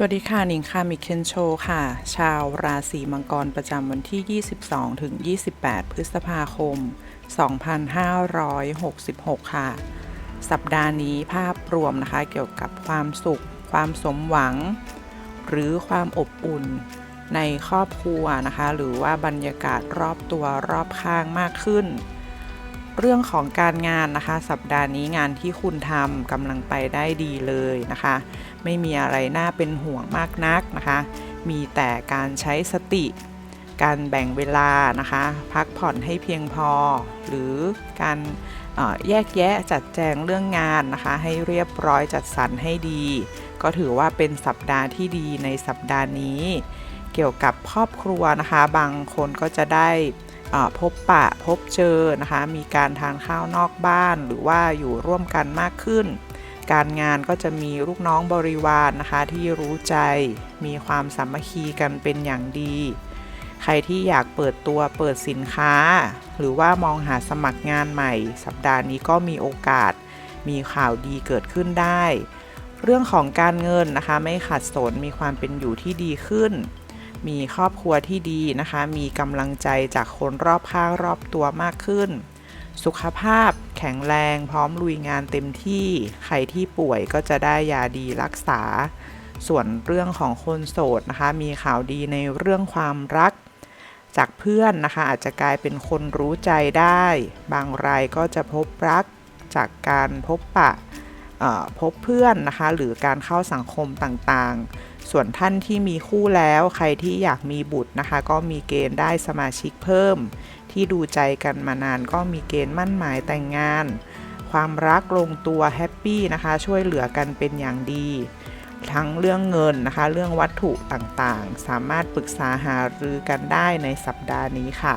สวัสดีค่ะนิงค่ะมิเคนโชค่ะ ชาวราศีมังกรประจำวันที่ 22 ถึง 28 พฤษภาคม 2566 ค่ะ สัปดาห์นี้ภาพรวมนะคะ เกี่ยวกับความสุข ความสมหวัง หรือความอบอุ่นในครอบครัวนะคะ หรือว่าบรรยากาศรอบตัวรอบข้างมากขึ้น เรื่องของการงานนะคะ สัปดาห์นี้งานที่คุณทำกำลังไปได้ดีเลยนะคะ ไม่มีอะไรน่าเป็นห่วงมากนักนะคะ มีแต่การใช้สติ การแบ่งเวลานะคะ พักผ่อนให้เพียงพอ หรือการแยกแยะจัดแจงเรื่องงานนะคะ ให้เรียบร้อยจัดสรรให้ดี ก็ถือว่าเป็นสัปดาห์ที่ดีในสัปดาห์นี้ เกี่ยวกับครอบครัวนะคะ บางคนก็จะได้ พบปะพบเจอนะคะ มีการทานข้าวนอกบ้าน หรือว่าอยู่ร่วมกันมากขึ้น การงานก็จะมีลูกน้องบริวารนนะคะที่รู้ใจ มีความสามัคคีกันเป็นอย่างดี ใครที่อยากเปิดตัวเปิดสินค้า หรือว่ามองหาสมัครงานใหม่ สัปดาห์นี้ก็มีโอกาส มีข่าวดีเกิดขึ้นได้ เรื่องของการเงินนะคะไม่ขัดสนมีความเป็นอยู่ที่ดีขึ้น มีครอบครัวที่ดีนะคะ มีกำลังใจจากคนรอบข้างรอบตัวมากขึ้น สุขภาพแข็งแรงพร้อมลุยงานเต็มที่ ใครที่ป่วยก็จะได้ยาดีรักษา ส่วนเรื่องของคนโสดนะคะ มีข่าวดีในเรื่องความรัก จากเพื่อนนะคะ อาจจะกลายเป็นคนรู้ใจได้ บางรายก็จะพบรักจากการพบปะ พบเพื่อนนะคะ หรือการเข้าสังคมต่างๆ ส่วนท่านที่มีคู่แล้วใครที่อยากมีบุตรนะคะ ก็มีเกณฑ์ได้สมาชิกเพิ่ม ที่ดูใจกันมานานก็มีเกณฑ์มั่นหมายแต่งงาน ความรักลงตัวแฮปปี้นะคะ ช่วยเหลือกันเป็นอย่างดี ทั้งเรื่องเงินนะคะ เรื่องวัตถุต่างๆ สามารถปรึกษาหารือกันได้ในสัปดาห์นี้ค่ะ